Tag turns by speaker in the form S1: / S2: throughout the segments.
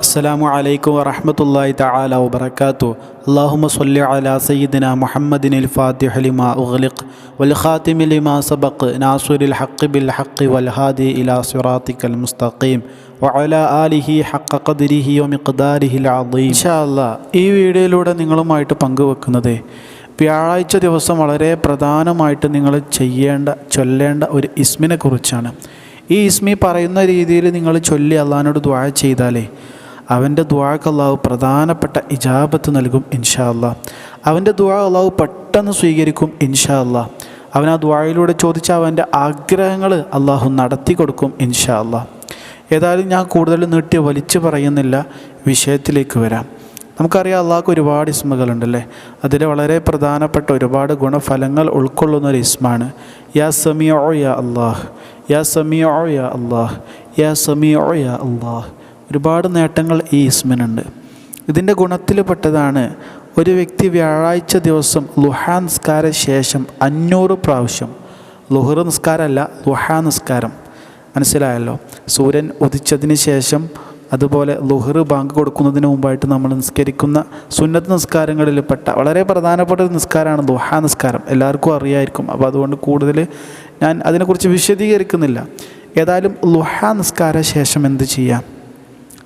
S1: അസ്സാമു അലൈക്കും വറഹമത്തല്ലാഹി താല വാത്തു അല്ലാഹുമ്മ സ്വല്ലി അലാ സയ്യിദിന മുഹമ്മദിനിൽ ഫാത്തിഹ ലിമാ ഉഗ്ലിഖ് വൽ ഖാതിമി ലിമാ സബഖ് നാസിറുൽ ഹഖ് ബിൽ ഹഖ് വൽ ഹാദി ഇലാ സിറാത്തിക്കൽ മുസ്തഖീം വഅല ആലിഹി ഹഖ ഖദ്രിഹി വമിഖ്ദാരിഹിൽ അദീം. ഇൻഷാ അല്ലാഹ് ഈ വീഡിയോയിലൂടെ നിങ്ങളുമായിട്ട് പങ്കുവെക്കുന്നത് വ്യാഴാഴ്ച ദിവസം വളരെ പ്രധാനമായിട്ട് നിങ്ങൾ ചെയ്യേണ്ട ചൊല്ലേണ്ട ഒരു ഇസ്മിനെ കുറിച്ചാണ്. ഈ ഇസ്മി പറയുന്ന രീതിയിൽ നിങ്ങൾ ചൊല്ലി അള്ളഹാനോട് ദ്വാ ചെയ്താലേ അവന്റെ ദ്വാക്ക് അള്ളാഹു പ്രധാനപ്പെട്ട ഇജാബത്ത് നൽകും ഇൻഷാ അല്ലാ അവന്റെ ദ്വാ അള്ളാഹു പെട്ടെന്ന് സ്വീകരിക്കും ഇൻഷാ അല്ലാ അവൻ ആ ദ്വായിലൂടെ ചോദിച്ച അവന്റെ ആഗ്രഹങ്ങൾ അള്ളാഹു നടത്തി കൊടുക്കും ഇൻഷാ അല്ലാ ഏതായാലും ഞാൻ കൂടുതൽ നീട്ടി വലിച്ചു പറയുന്നില്ല. വിഷയത്തിലേക്ക് വരാം. നമുക്കറിയാം അള്ളാഹ്ക്ക് ഒരുപാട് ഇസ്മകളുണ്ടല്ലേ? അതിൽ വളരെ പ്രധാനപ്പെട്ട ഒരുപാട് ഗുണഫലങ്ങൾ ഉൾക്കൊള്ളുന്ന ഒരു ഇസ്മാണ്. യാ സമിയോ യാ അള്ളാഹ് യാ സമിയോ യാ അള്ളാഹ് യാ സമിയോ യാ അള്ളാഹ്. ഒരുപാട് നേട്ടങ്ങൾ ഈ ഇസ്മിനുണ്ട്. ഇതിന്റെ ഗുണത്തിൽ പെട്ടതാണ് ഒരു വ്യക്തി വ്യാഴാഴ്ച ദിവസം ലുഹാ നിസ്കാര ശേഷം അഞ്ഞൂറ് പ്രാവശ്യം. ലുഹർ നിസ്കാരമല്ല ലുഹാ നിസ്കാരം. മനസ്സിലായല്ലോ? സൂര്യൻ ഉദിച്ചതിന് ശേഷം അതുപോലെ ലുഹർ ബാങ്ക് കൊടുക്കുന്നതിന് മുമ്പായിട്ട് നമ്മൾ നിസ്കരിക്കുന്ന സുന്നത്ത് നിസ്കാരങ്ങളിൽ പെട്ട വളരെ പ്രധാനപ്പെട്ട ഒരു നിസ്കാരമാണ് ദുഹാ നിസ്കാരം. എല്ലാവർക്കും അറിയായിരിക്കും. അപ്പോൾ അതുകൊണ്ട് കൂടുതൽ ഞാൻ അതിനെക്കുറിച്ച് വിശദീകരിക്കുന്നില്ല. ഏതായാലും ലുഹാ നിസ്കാര ശേഷം എന്ത് ചെയ്യാം?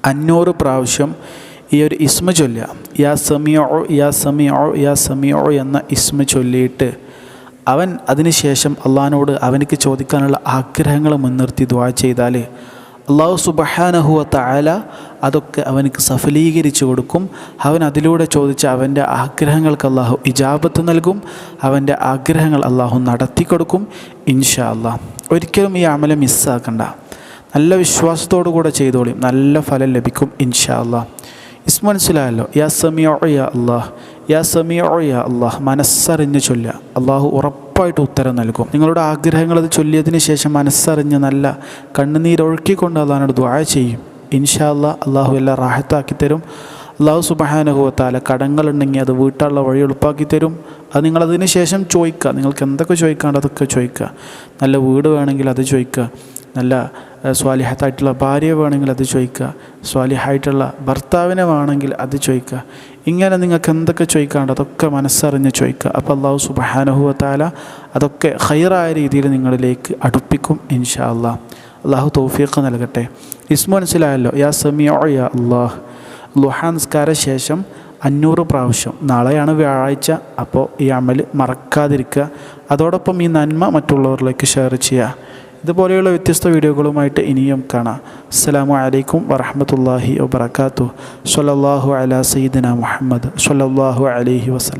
S1: അഞ്ഞൂറ് പ്രാവശ്യം ഈ ഒരു ഇസ്മ ചൊല്ലുക. യാ സമിയോ യാ സമിയോ യാ സമിയോ എന്ന ഇസ്മ ചൊല്ലിയിട്ട് അവൻ അതിനുശേഷം അള്ളഹാനോട് അവനിക്ക് ചോദിക്കാനുള്ള ആഗ്രഹങ്ങൾ മുൻനിർത്തി ദ്വാ ചെയ്താൽ അള്ളാഹു സുബഹാനഹുവ താല അതൊക്കെ അവനക്ക് സഫലീകരിച്ചു കൊടുക്കും. അവൻ അതിലൂടെ ചോദിച്ച അവന്റെ ആഗ്രഹങ്ങൾക്ക് അള്ളാഹു ഇജാബത്ത് നൽകും. അവന്റെ ആഗ്രഹങ്ങൾ അള്ളാഹു നടത്തി കൊടുക്കും. ഇൻഷാ അള്ളാഹ് ഒരിക്കലും ഈ അമല മിസ്സാക്കണ്ട. നല്ല വിശ്വാസത്തോടു കൂടെ ചെയ്തോളിയും നല്ല ഫലം ലഭിക്കും ഇൻഷാ അള്ളാഹ് ഇസ് മനസ്സിലായല്ലോ? യാ സമിയോ യാ അള്ളാഹ് യാ സമിയോ യാ അള്ളാഹ് മനസ്സറിഞ്ഞ് ചൊല്ലുക. അള്ളാഹു ഉറപ്പായിട്ട് ഉത്തരം നൽകും. നിങ്ങളുടെ ആഗ്രഹങ്ങൾ അത് ചൊല്ലിയതിന് ശേഷം മനസ്സറിഞ്ഞ് നല്ല കണ്ണുനീരൊഴുക്കിക്കൊണ്ട് അള്ളഹാനോട് ദ്വാഴ ചെയ്യും. ഇൻഷാ അള്ളാഹ് അള്ളാഹു എല്ലാം റാഹത്താക്കി തരും. അള്ളാഹു സുബഹാനുഭവത്താല കടങ്ങളുണ്ടെങ്കിൽ അത് വീട്ടാനുള്ള വഴി എളുപ്പാക്കി തരും. അത് നിങ്ങളതിന് ശേഷം ചോദിക്കുക. നിങ്ങൾക്ക് എന്തൊക്കെ ചോദിക്കാണ്ട് അതൊക്കെ ചോദിക്കുക. നല്ല വീട് വേണമെങ്കിൽ അത് ചോദിക്കുക. നല്ല സ്വാലിഹത്തായിട്ടുള്ള ഭാര്യ വേണമെങ്കിൽ അത് ചോദിക്കുക. സ്വാലിഹായിട്ടുള്ള ഭർത്താവിനെ വേണമെങ്കിൽ അത് ചോദിക്കുക. ഇങ്ങനെ നിങ്ങൾക്ക് എന്തൊക്കെ ചോദിക്കാണ്ട് അതൊക്കെ മനസ്സറിഞ്ഞ് ചോദിക്കുക. അപ്പോൾ അള്ളാഹു സുബഹാനഹുവത്താല അതൊക്കെ ഹൈറായ രീതിയിൽ നിങ്ങളിലേക്ക് അടുപ്പിക്കും ഇൻഷാ അള്ളാഹ് അള്ളാഹു തൗഫീഖ് നൽകട്ടെ. ഇസ്മു മനസ്സിലായല്ലോ? യാ സമിയോ യാ അള്ളാഹ് ലുഹാ നിസ്കാര ശേഷം അഞ്ഞൂറ് പ്രാവശ്യം. നാളെയാണ് വ്യാഴാഴ്ച. അപ്പോൾ ഈ അമൽ മറക്കാതിരിക്കുക. അതോടൊപ്പം ഈ നന്മ മറ്റുള്ളവരിലേക്ക് ഷെയർ ചെയ്യുക. ഇതുപോലെയുള്ള വ്യത്യസ്ത വീഡിയോകളുമായിട്ട് ഇനിയും കാണാം. അസ്സാം വലൈക്കും വറഹമത്തല്ലാഹി വബർക്കാത്തു സൊല്ലാഹു അല സയ്യിദിന മുഹമ്മദ് സൊല്ലാഹു അലഹി വസ്ലം